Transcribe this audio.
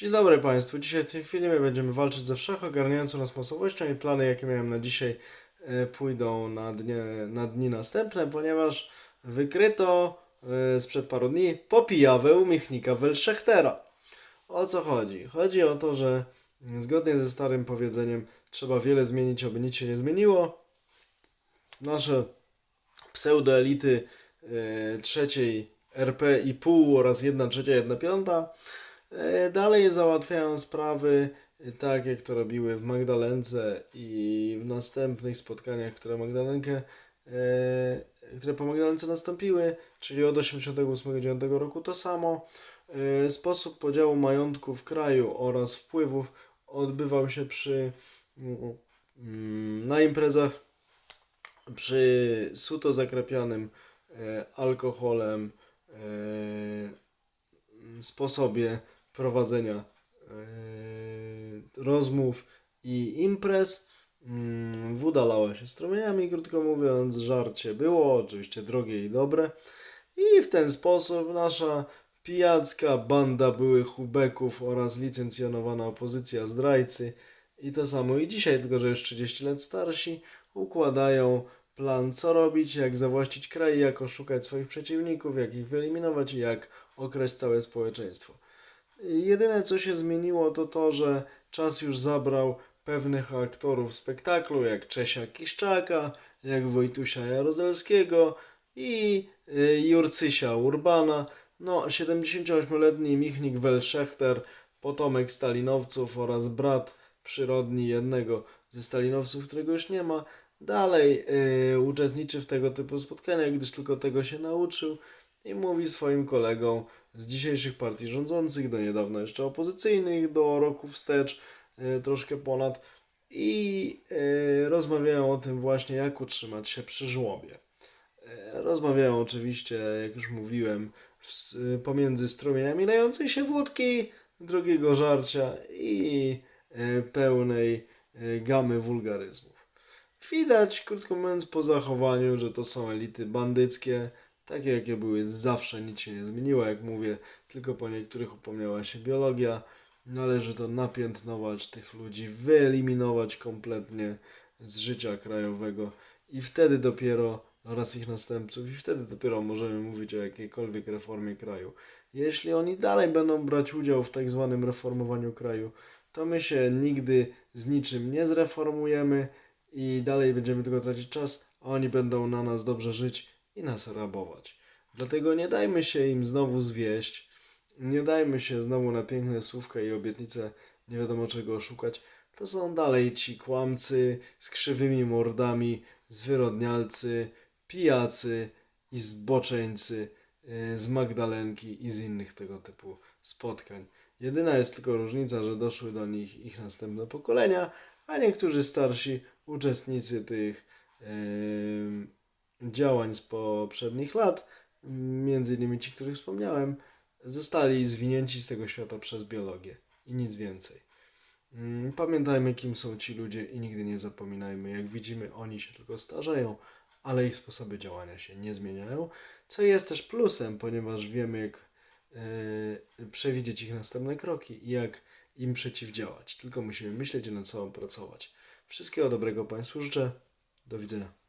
Dzień dobry Państwu. Dzisiaj w tym filmie będziemy walczyć ze wszechogarniającą nas masowością i plany, jakie miałem na dzisiaj, e, pójdą na, dnie, na dni następne, ponieważ wykryto e, sprzed paru dni popijawę u Michnika Welschechtera. O co chodzi? Chodzi o to, że zgodnie ze starym powiedzeniem trzeba wiele zmienić, aby nic się nie zmieniło. Nasze pseudoelity e, trzeciej RP i pół oraz 1 trzecia, 1 piąta Dalej załatwiają sprawy e, tak, jak to robiły w Magdalence i w następnych spotkaniach, które Magdalenkę, e, które po Magdalence nastąpiły, czyli od 88-9 roku to samo. E, Sposób podziału majątku w kraju oraz wpływów odbywał się przy mm, na imprezach przy suto zakrapianym e, alkoholem e, sposobie prowadzenia e, rozmów i imprez. Mm, Woda lała się strumieniami, krótko mówiąc, żarcie było, oczywiście drogie i dobre. I w ten sposób nasza pijacka banda byłych hubeków oraz licencjonowana opozycja zdrajcy i to samo i dzisiaj, tylko że już 30 lat starsi, układają plan co robić, jak zawłaścić kraj, jak oszukać swoich przeciwników, jak ich wyeliminować i jak okraść całe społeczeństwo. Jedyne co się zmieniło to to, że czas już zabrał pewnych aktorów spektaklu, jak Czesia Kiszczaka, jak Wojtusia Jaruzelskiego i y, Jurcysia Urbana. No, 78-letni Michnik Welschechter, potomek stalinowców oraz brat przyrodni jednego ze stalinowców, którego już nie ma, dalej y, uczestniczy w tego typu spotkaniach, gdyż tylko tego się nauczył i mówi swoim kolegom z dzisiejszych partii rządzących, do niedawna jeszcze opozycyjnych, do roku wstecz, y, troszkę ponad, i y, rozmawiają o tym właśnie, jak utrzymać się przy żłobie. Y, Rozmawiają oczywiście, jak już mówiłem, pomiędzy strumieniami lejącej się wódki, drogiego żarcia i pełnej gamy wulgaryzmów. Widać, krótko mówiąc, po zachowaniu, że to są elity bandyckie, takie jakie były zawsze, nic się nie zmieniło, jak mówię, tylko po niektórych upomniała się biologia. Należy to napiętnować tych ludzi, wyeliminować kompletnie z życia krajowego i wtedy dopiero oraz ich następców i wtedy dopiero możemy mówić o jakiejkolwiek reformie kraju. Jeśli oni dalej będą brać udział w tak zwanym reformowaniu kraju, to my się nigdy z niczym nie zreformujemy i dalej będziemy tylko tracić czas, a oni będą na nas dobrze żyć i nas rabować. Dlatego nie dajmy się im znowu zwieść, nie dajmy się znowu na piękne słówka i obietnice nie wiadomo czego oszukać. To są dalej ci kłamcy z krzywymi mordami, zwyrodnialcy, pijacy i zboczeńcy y, z Magdalenki i z innych tego typu spotkań. Jedyna jest tylko różnica, że doszły do nich ich następne pokolenia, a niektórzy starsi uczestnicy tych em, działań z poprzednich lat, między innymi ci, których wspomniałem, zostali zwinięci z tego świata przez biologię i nic więcej. Mm, Pamiętajmy, kim są ci ludzie i nigdy nie zapominajmy. Jak widzimy, oni się tylko starzeją, ale ich sposoby działania się nie zmieniają, co jest też plusem, ponieważ wiemy, jak e, przewidzieć ich następne kroki i jak im przeciwdziałać. Tylko musimy myśleć i nad sobą pracować. Wszystkiego dobrego Państwu życzę. Do widzenia.